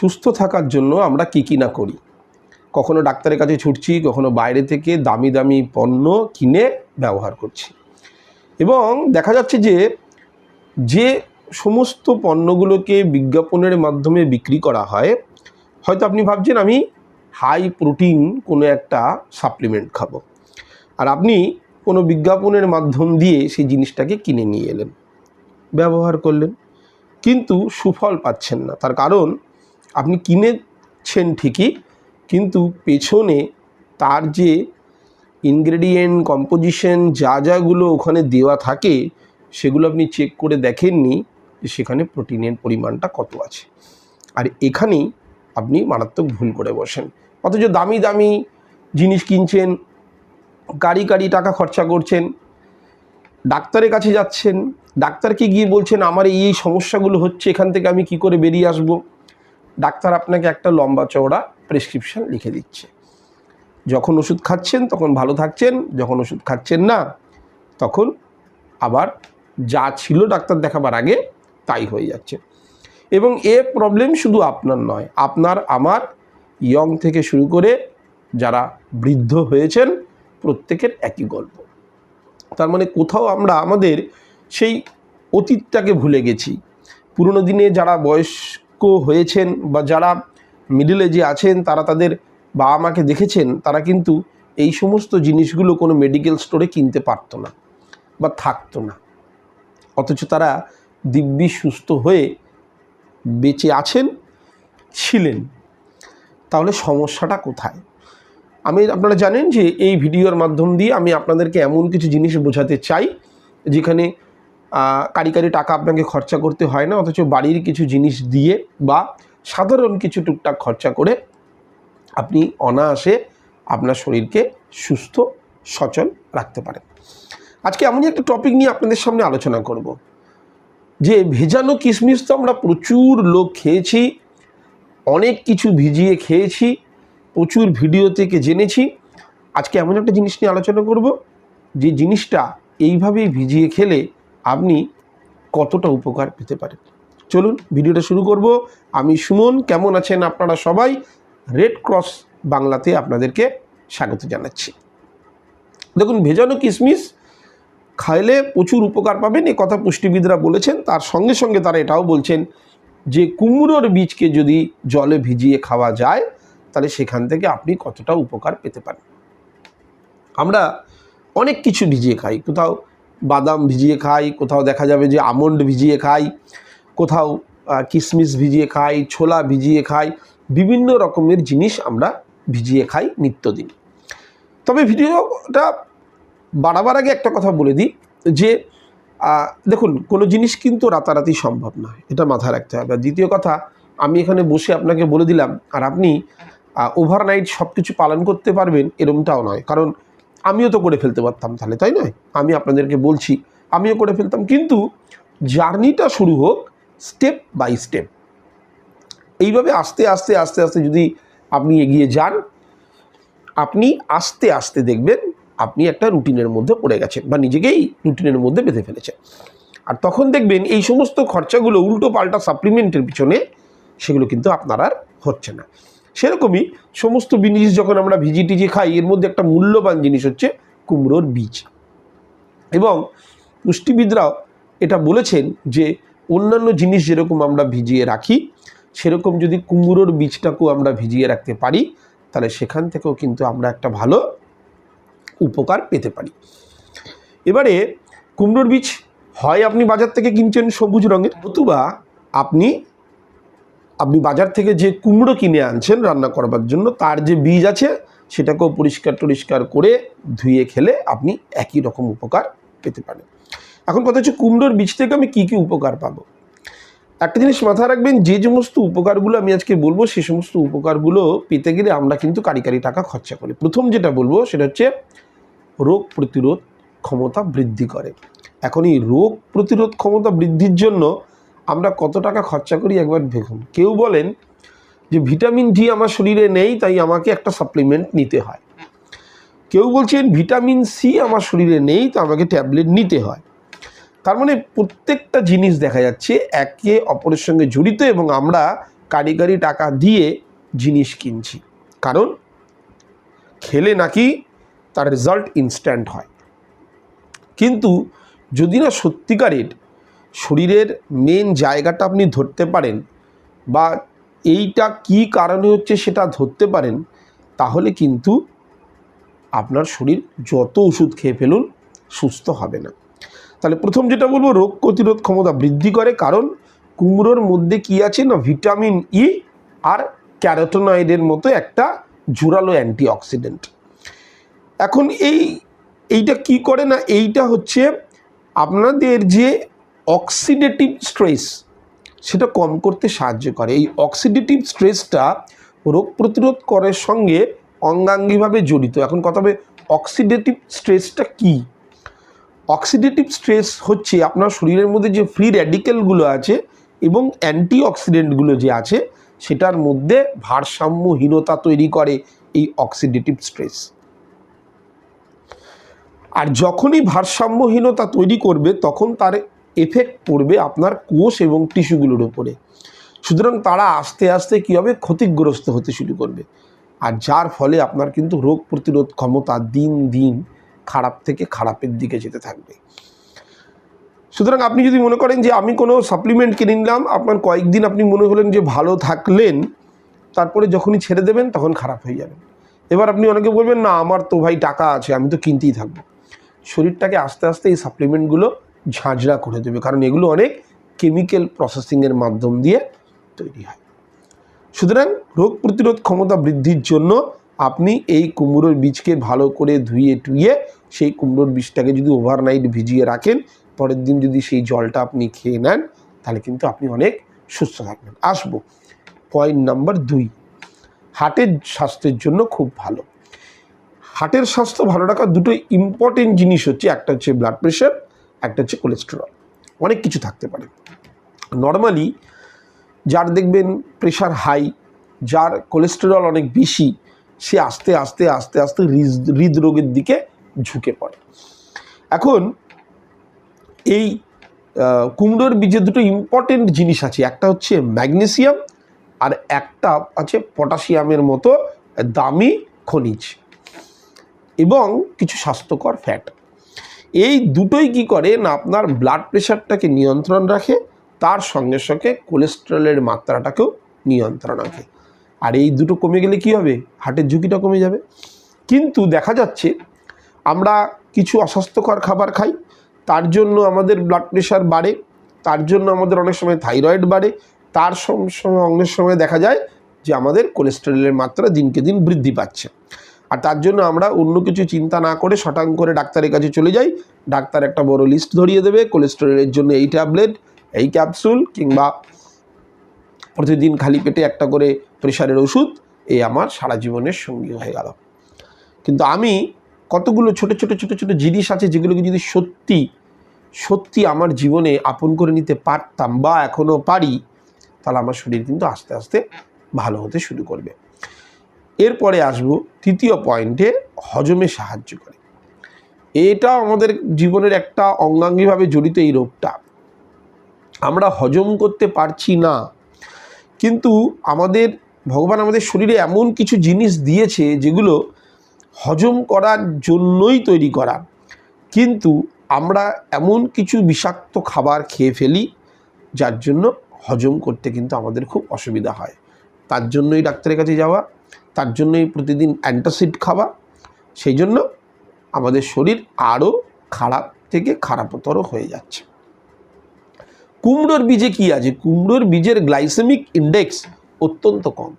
সুস্থ থাকার জন্য আমরা কী কী না করি? কখনো ডাক্তারের কাছে ছুটছি, কখনো বাইরে থেকে দামি দামি পণ্য কিনে ব্যবহার করছি। এবং দেখা যাচ্ছে যে যে সমস্ত পণ্যগুলোকে বিজ্ঞাপনের মাধ্যমে বিক্রি করা হয়, হয়তো আপনি ভাবছেন আমি হাই প্রোটিন কোনো একটা সাপ্লিমেন্ট খাব। আর আপনি কোনো বিজ্ঞাপনের মাধ্যম দিয়ে সেই জিনিসটাকে কিনে নিয়ে এলেন। ব্যবহার করলেন। কিন্তু সুফল পাচ্ছেন না। তার কারণ আপনি কিনেছেন ঠিকই, কিন্তু পেছনে তার যে ইনগ্রেডিয়েন্ট কম্পোজিশন যা যাগুলো ওখানে দেওয়া থাকে, সেগুলো আপনি চেক করে দেখেননি, যে সেখানে প্রোটিনের পরিমাণটা কত আছে। আর এখানেই আপনি মারাত্মক ভুল করে বসেন। অথচ দামি দামি জিনিস কিনছেন, গাড়ি গাড়ি টাকা খরচা করছেন, ডাক্তারের কাছে যাচ্ছেন, ডাক্তারকে গিয়ে বলছেন, আমার এই এই সমস্যাগুলো হচ্ছে, এখান থেকে আমি কি করে বেরিয়ে আসব? ডাক্তার আপনাকে একটা লম্বা চওড়া প্রেসক্রিপশন লিখে দিচ্ছে। যখন ওষুধ খাচ্ছেন, তখন ভালো থাকছেন, যখন ওষুধ খাচ্ছেন না, তখন আবার যা ছিল ডাক্তার দেখাবার আগে তাই হয়ে যাচ্ছে। এবং এ প্রবলেম শুধু আপনার নয়, আপনার, আমার ইয়ং থেকে শুরু করে যারা বৃদ্ধ হয়েছেন, প্রত্যেকের একই গল্প। তার মানে কোথাও আমরা আমাদের সেই অতীতটাকে ভুলে গেছি। পুরনো দিনে যারা বয়স্ক হয়েছেন বা যারা মিডল এজে আছেন, তারা তাদের বাবা মাকে দেখেছেন, তারা কিন্তু এই সমস্ত জিনিসগুলো কোনো মেডিকেল স্টোরে কিনতে পারতো না বা থাকতো না। অথচ তারা দিব্যি সুস্থ হয়ে বেঁচে আছেন, ছিলেন। তাহলে সমস্যাটা কোথায়? আমি, আপনারা জানেন যে এই ভিডিওর মাধ্যম দিয়ে আমি আপনাদেরকে এমন কিছু জিনিস বোঝাতে চাই, যেখানে কারি কারি টাকা আপনাকে খরচা করতে হয় না, অথচ বাড়ির কিছু জিনিস দিয়ে বা সাধারণ কিছু টুকটাক খরচা করে আপনি অনায়াসে আপনার শরীরকে সুস্থ, সচল রাখতে পারেন। আজকে এমনই একটা টপিক নিয়ে আপনাদের সামনে আলোচনা করব, যে ভেজানো কিশমিশ তো আমরা প্রচুর লোক খেয়েছি, অনেক কিছু ভিজিয়ে খেয়েছি, প্রচুর ভিডিও থেকে জেনেছি। আজকে এমন একটা জিনিস নিয়ে আলোচনা করব, যে জিনিসটা এইভাবেই ভিজিয়ে খেলে আপনি কতটা উপকার পেতে পারেন? চলুন ভিডিওটা শুরু করব। আমি সুমন, কেমন আছেন আপনারা সবাই? রেড ক্রস বাংলাতে আপনাদেরকে স্বাগত জানাচ্ছি। দেখুন, ভেজানো কিশমিশ খাইলে প্রচুর উপকার পাবেন। এ কথা পুষ্টিবিদরা বলেছেন, তার সঙ্গে সঙ্গে তারা এটাও বলছেন যে কুমড়োর বীজকে যদি জলে ভিজিয়ে খাওয়া যায়, তাহলে সেখান থেকে আপনি কতটা উপকার পেতে পারেন? আমরা অনেক কিছু ভিজিয়ে খাই, কোথাও বাদাম ভিজিয়ে খাই, কোথাও দেখা যাবে যে আমন্ড ভিজিয়ে খাই, কোথাও কিশমিশ ভিজিয়ে খাই, ছোলা ভিজিয়ে খাই, বিভিন্ন রকমের জিনিস আমরা ভিজিয়ে খাই নিত্যদিন। তবে ভিডিওটা বাড়াবার আগে একটা কথা বলে দিই যে দেখুন, কোনো জিনিস কিন্তু রাতারাতি সম্ভব নয় এটা মাথায় রাখতে হবে। আর দ্বিতীয় কথা, আমি এখানে বসে আপনাকে বলে দিলাম, আর আপনি ওভারনাইট সব কিছু পালন করতে পারবেন এরমটাও নয়। কারণ আমিও তো করে ফেলতে পারতাম তাহলে, তাই নয়? আমি আপনাদেরকে বলছি, আমিও করে ফেলতাম। কিন্তু জার্নিটা শুরু হোক স্টেপ বাই স্টেপ। এইভাবে আস্তে আস্তে আস্তে আস্তে যদি আপনি এগিয়ে যান, আপনি আস্তে আস্তে দেখবেন আপনি একটা রুটিনের মধ্যে পড়ে গেছেন বা নিজেকেই রুটিনের মধ্যে বেঁধে ফেলেছেন। আর তখন দেখবেন এই সমস্ত খরচাগুলো উল্টো পাল্টা সাপ্লিমেন্টের পিছনে সেগুলো কিন্তু আপনার আর হচ্ছে না। সেরকমই সমস্ত জিনিস যখন আমরা ভিজি টিজি খাই, এর মধ্যে একটা মূল্যবান জিনিস হচ্ছে কুমড়োর বীজ। এবং পুষ্টিবিদরাও এটা বলেছেন যে অন্যান্য জিনিস যেরকম আমরা ভিজিয়ে রাখি, সেরকম যদি কুমড়োর বীজটাকেও আমরা ভিজিয়ে রাখতে পারি, তাহলে সেখান থেকেও কিন্তু আমরা একটা ভালো উপকার পেতে পারি। এবারে কুমড়োর বীজ হয় আপনি বাজার থেকে কিনছেন সবুজ রঙের নতুবা আপনি আপনি বাজার থেকে যে কুমড়ো কিনে আনছেন রান্না করবার জন্য, তার যে বীজ আছে সেটাকেও পরিষ্কার টরিষ্কার করে ধুয়ে খেলে আপনি একই রকম উপকার পেতে পারেন। এখন কথা হচ্ছে কুমড়োর বীজ থেকে আমি কী কী উপকার পাবো? একটা জিনিস মাথায় রাখবেন, যে সমস্ত উপকারগুলো আমি আজকে বলব, সে সমস্ত উপকারগুলো পেতে গেলে আমরা কিন্তু কারি কারি টাকা খরচা করি। প্রথম যেটা বলব, সেটা হচ্ছে রোগ প্রতিরোধ ক্ষমতা বৃদ্ধি করে। এখন এই রোগ প্রতিরোধ ক্ষমতা বৃদ্ধির জন্য আমরা কত টাকা খরচা করি একবার দেখুন। কেউ বলেন যে ভিটামিন ডি আমার শরীরে নেই, তাই আমাকে একটা সাপ্লিমেন্ট নিতে হয়। কেউ বলছেন ভিটামিন সি আমার শরীরে নেই, তো আমাকে ট্যাবলেট নিতে হয়। তার মানে প্রত্যেকটা জিনিস দেখা যাচ্ছে একে অপরের সঙ্গে জড়িত এবং আমরা কারিগরি টাকা দিয়ে জিনিস কিনছি। কারণ খেলে নাকি তার রেজাল্ট ইনস্ট্যান্ট হয়। কিন্তু যদি না সত্যিকারের শরীরের মেন জায়গাটা আপনি ধরতে পারেন বা এইটা কি কারণে হচ্ছে সেটা ধরতে পারেন, তাহলে কিন্তু আপনার শরীর যত ওষুধ খেয়ে ফেলুন সুস্থ হবে না। তাহলে প্রথম যেটা বলব, রোগ প্রতিরোধ ক্ষমতা বৃদ্ধি করে, কারণ কুমড়োর মধ্যে কি আছে না, ভিটামিন ই আর ক্যারোটোনয়েডের মতো একটা জোরালো অ্যান্টিঅক্সিডেন্ট। এখন এই, এইটা কি করে না, এইটা হচ্ছে আপনাদের যে অক্সিডেটিভ স্ট্রেস সেটা কম করতে সাহায্য করে। এই অক্সিডেটিভ স্ট্রেসটা রোগ প্রতিরোধ করার সঙ্গে অঙ্গাঙ্গিভাবে জড়িত। এখন কথা হবে অক্সিডেটিভ স্ট্রেসটা কী? অক্সিডেটিভ স্ট্রেস হচ্ছে আপনার শরীরের মধ্যে যে ফ্রি র্যাডিক্যালগুলো আছে এবং অ্যান্টি অক্সিডেন্টগুলো যে আছে, সেটার মধ্যে ভারসাম্যহীনতা তৈরি করে এই অক্সিডেটিভ স্ট্রেস আর যখনই ভারসাম্যহীনতা তৈরি করবে, তখন তার এফেক্ট পড়বে আপনার কোষ এবং টিস্যুগুলোর উপরে। সুতরাং তারা আস্তে আস্তে কী হবে? ক্ষতিগ্রস্ত হতে শুরু করবে। আর যার ফলে আপনার কিন্তু রোগ প্রতিরোধ ক্ষমতা দিন দিন খারাপ থেকে খারাপের দিকে যেতে থাকবে। সুতরাং আপনি যদি মনে করেন যে আমি কোনো সাপ্লিমেন্ট কিনে নিলাম, আপনার কয়েকদিন আপনি মনে হলেন যে ভালো থাকলেন, তারপরে যখনই ছেড়ে দেবেন তখন খারাপ হয়ে যাবেন এবার আপনি অনেকে বলবেন, না, আমার তো ভাই টাকা আছে, আমি তো কিনতেই থাকব। শরীরটাকে আস্তে আস্তে এই সাপ্লিমেন্টগুলো ঝাঁঝরা করে দেবে। কারণ এগুলো অনেক কেমিক্যাল প্রসেসিংয়ের মাধ্যম দিয়ে তৈরি হয়। সুতরাং রোগ প্রতিরোধ ক্ষমতা বৃদ্ধির জন্য আপনি এই কুমড়োর বীজকে ভালো করে ধুয়ে টুয়ে সেই কুমড়োর বীজটাকে যদি ওভারনাইট ভিজিয়ে রাখেন, পরের দিন যদি সেই জলটা আপনি খেয়ে নেন, তাহলে কিন্তু আপনি অনেক সুস্থ থাকবেন। আসব পয়েন্ট নাম্বার দুই। হার্টের স্বাস্থ্যের জন্য খুব ভালো। হার্টের স্বাস্থ্য ভালো রাখার দুটো ইম্পর্টেন্ট জিনিস হচ্ছে, একটা হচ্ছে ব্লাড প্রেশার একটা হচ্ছে কোলেস্টেরল অনেক কিছু থাকতে পারে। নর্মালি যার দেখবেন প্রেশার হাই যার কোলেস্টেরল অনেক বেশি, সে আস্তে আস্তে আস্তে আস্তে হৃদ- হৃদরোগের দিকে ঝুঁকে পড়ে। এখন এই কুমড়োর বীজে দুটো ইম্পর্টেন্ট জিনিস আছে। একটা হচ্ছে ম্যাগনেসিয়াম আর একটা আছে পটাশিয়ামের মতো দামি খনিজ এবং কিছু স্বাস্থ্যকর ফ্যাট এই দুটোই কি করে না আপনার ব্লাড প্রেশারটাকে নিয়ন্ত্রণ রাখে, তার সঙ্গে সঙ্গে কোলেস্টেরলের মাত্রাটাকেও নিয়ন্ত্রণ রাখে। আর এই দুটো কমে গেলে কি হবে? হার্টের ঝুঁকিটা কমে যাবে। কিন্তু দেখা যাচ্ছে আমরা কিছু অস্বাস্থ্যকর খাবার খাই, তার জন্য আমাদের ব্লাড প্রেশার বাড়ে, তার জন্য আমাদের অনেক সময় থাইরয়েড বাড়ে, তার সময় অনেক সময় দেখা যায় যে আমাদের কোলেস্টেরলের মাত্রা দিনকে দিন বৃদ্ধি পাচ্ছে। আর তার জন্য আমরা অন্য কিছু চিন্তা না করে শটাং করে ডাক্তারের কাছে চলে যাই। ডাক্তার একটা বড় লিস্ট ধরিয়ে দেবে। কোলেস্টেরলের জন্য এই ট্যাবলেট এই ক্যাপসুল কিংবা প্রতিদিন খালি পেটে একটা করে প্রেশারের ওষুধ এই আমার সারা জীবনের সঙ্গী হয়ে গেল। কিন্তু আমি কতগুলো ছোট ছোট ছোট ছোট জিনিস আছে যেগুলোকে যদি সত্যি সত্যি আমার জীবনে আপন করে নিতে পারতাম বা এখনও পারি, তাহলে আমার শরীর কিন্তু আস্তে আস্তে ভালো হতে শুরু করবে। এরপরে আসব তৃতীয় পয়েন্টে হজমে সাহায্য করে। এটা আমাদের জীবনের একটা অঙ্গাঙ্গিভাবে জড়িত এই রোগটা। আমরা হজম করতে পারছি না, কিন্তু আমাদের, ভগবান আমাদের শরীরে এমন কিছু জিনিস দিয়েছে যেগুলো হজম করার জন্যই তৈরি করা। কিন্তু আমরা এমন কিছু বিষাক্ত খাবার খেয়ে ফেলি, যার জন্য হজম করতে কিন্তু আমাদের খুব অসুবিধা হয়। তার জন্যই ডাক্তারের কাছে যাওয়া তার জন্যই প্রতিদিন অ্যান্টাসিড খাওয়া। সেই জন্য আমাদের শরীর আরও খারাপ থেকে খারাপতর হয়ে যাচ্ছে। কুমড়োর বীজে কি আছে? কুমড়োর বীজের গ্লাইসেমিক ইন্ডেক্স অত্যন্ত কম।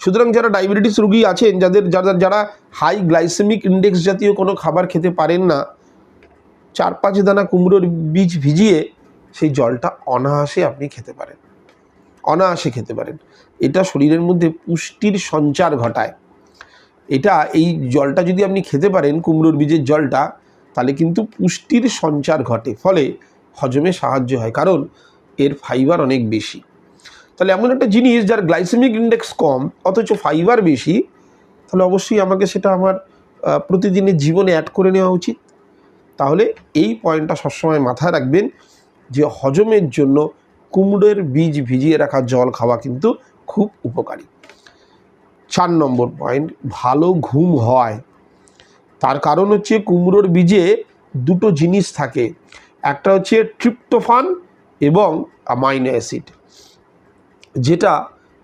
সুতরাং যারা ডায়াবেটিস রোগী আছেন, যাদের যারা যারা হাই গ্লাইসেমিক ইন্ডেক্স জাতীয় কোনো খাবার খেতে পারেন না, চার পাঁচ দানা কুমড়োর বীজ ভিজিয়ে সেই জলটা অনায়াসে আপনি খেতে পারেন। অনায়াসে খেতে পারেন। এটা শরীরের মধ্যে পুষ্টির সঞ্চার ঘটায়। এটা এই জলটা যদি আপনি খেতে পারেন, কুমড়োর বীজের জলটা, তাহলে কিন্তু পুষ্টির সঞ্চার ঘটে। ফলে হজমে সাহায্য হয়, কারণ এর ফাইবার অনেক বেশি। তাহলে এমন একটা জিনিস যার গ্লাইসেমিক ইন্ডেক্স কম, অথচ ফাইবার বেশি, তাহলে অবশ্যই আমাকে সেটা আমার প্রতিদিনের জীবনে অ্যাড করে নেওয়া উচিত। তাহলে এই পয়েন্টটা সবসময় মাথায় রাখবেন যে হজমের জন্য কুমড়োর বীজ ভিজিয়ে রাখা জল খাওয়া কিন্তু খুব উপকারী। চার নম্বর পয়েন্ট ভালো ঘুম হয়। তার কারণ হচ্ছে কুমড়োর বীজে দুটো জিনিস থাকে। একটা হচ্ছে ট্রিপ্টোফান এবং অ্যামাইনো অ্যাসিড, যেটা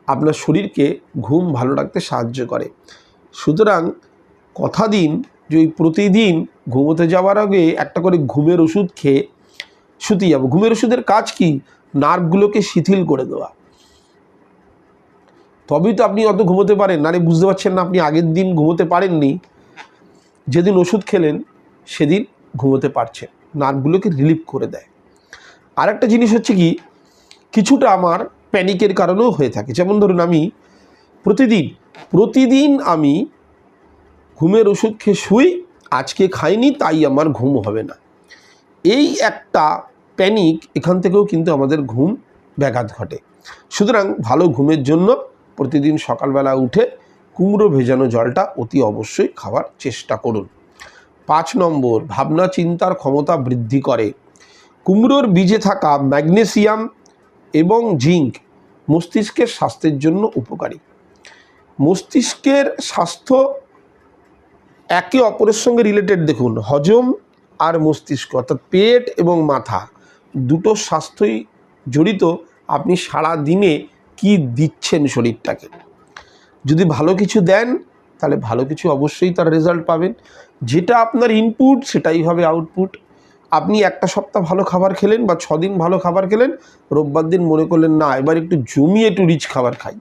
আপনার শরীরকে ঘুম ভালো রাখতে সাহায্য করে। সুতরাং কথা দিন যে প্রতিদিন ঘুমোতে যাওয়ার আগে একটা করে ঘুমের ওষুধ খেয়ে শুতে যাব। ঘুমের ওষুধের কাজ কি? নার্ভগুলোকে শিথিল করে দেওয়া। তবেই তো আপনি অত ঘুমোতে পারেন। নারে বুঝতে পারছেন না, আপনি আগের দিন ঘুমোতে পারেননি। যেদিন ওষুধ খেলেন, সেদিন ঘুমোতে পারছেন। নার্ভগুলোকে রিলিফ করে দেয়। আর একটা জিনিস হচ্ছে কি, কিছুটা আমার প্যানিকের কারণেও হয়ে থাকে। যেমন ধরুন আমি প্রতিদিন প্রতিদিন আমি ঘুমের ওষুধ খেয়ে শুই, আজকে খাইনি, তাই আমার ঘুম হবে না। এই একটা প্যানিক এখান থেকেও কিন্তু আমাদের ঘুম ব্যাঘাত ঘটে। সুতরাং ভালো ঘুমের জন্য প্রতিদিন সকালবেলা উঠে কুমড়ো ভেজানো জলটা অতি অবশ্যই খাওয়ার চেষ্টা করুন। পাঁচ নম্বর, ভাবনা চিন্তার ক্ষমতা বৃদ্ধি করে। কুমড়োর বীজে থাকা ম্যাগনেসিয়াম এবং জিঙ্ক মস্তিষ্কের স্বাস্থ্যের জন্য উপকারী। মস্তিষ্কের স্বাস্থ্য একে অপরের সঙ্গে রিলেটেড দেখুন, হজম আর মস্তিষ্ক অর্থাৎ পেট এবং মাথা। দুটো স্বাস্থ্যই জড়িত, আপনি সারা দিনে কি দিচ্ছেন শরীরটাকে? যদি ভালো কিছু দেন, তাহলে ভালো কিছু অবশ্যই তার রেজাল্ট পাবেন। যেটা আপনার ইনপুট সেটাই হবে আউটপুট আপনি একটা সপ্তাহ ভালো খাবার খেলেন বা ছদিন ভালো খাবার খেলেন, রোববার দিন মনে করলেন, না, এবার একটু জমিয়ে একটু রিচ খাবার খাই।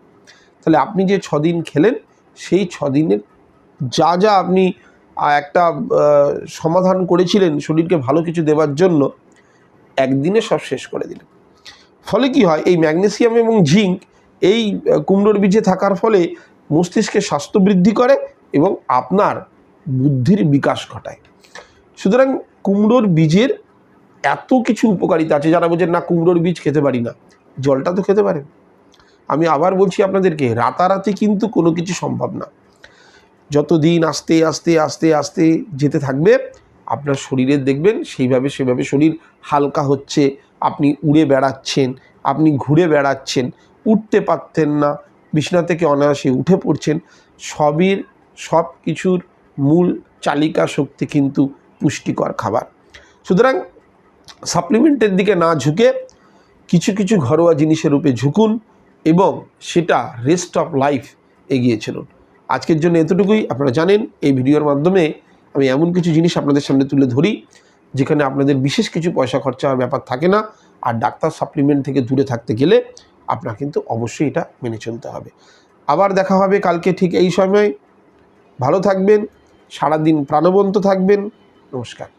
তাহলে আপনি যে ছদিন খেলেন, সেই ছদিনের যা যা আপনি একটা সমাধান করেছিলেন শরীরকে ভালো কিছু দেওয়ার জন্য একদিনে সব শেষ করে দিলেন ফলে কি হয়? এই ম্যাগনেসিয়াম এবং জিঙ্ক এই কুমড়োর বীজে থাকার ফলে মস্তিষ্কের স্বাস্থ্য বৃদ্ধি করে এবং আপনার বুদ্ধির বিকাশ ঘটায়। সুতরাং কুমড়োর বীজের এত কিছু উপকারিতা আছে যারা বোঝেন না, কুমড়োর বীজ খেতে পারি না। জলটা তো খেতে পারেন। আমি আবার বলছি আপনাদেরকে, রাতারাতি কিন্তু কোনো কিছু সম্ভব না। যত দিন আস্তে আস্তে আস্তে আস্তে যেতে থাকবে আপনার শরীরের দেখবেন সেইভাবে সেভাবে শরীর হালকা হচ্ছে, আপনি উড়ে বেড়াচ্ছেন, আপনি ঘুরে বেড়াচ্ছেন, উঠতে পারতেন না, বিছানা থেকে অনায়াসে উঠে পড়ছেন সবই সব কিছুর মূল চালিকা শক্তি কিন্তু পুষ্টিকর খাবার। সুতরাং সাপ্লিমেন্টের দিকে না ঝুঁকে কিছু কিছু ঘরোয়া জিনিসের রূপে ঝুঁকুন এবং সেটা রেস্ট অফ লাইফ এগিয়ে চলুন। আজকের জন্য এতটুকুই। আপনারা জানেন, এই ভিডিওর মাধ্যমে আমি এমন কিছু জিনিস আপনাদের সামনে তুলে ধরি, যেখানে আপনাদের বিশেষ কিছু পয়সা খরচার ব্যাপার থাকে না। আর ডাক্তার সাপ্লিমেন্ট থেকে দূরে থাকতে গেলে আপনার কিন্তু অবশ্যই এটা মেনে চলতে হবে। আবার দেখা হবে কালকে ঠিক এই সময়। ভালো থাকবেন, সারাদিন প্রাণবন্ত থাকবেন। নমস্কার।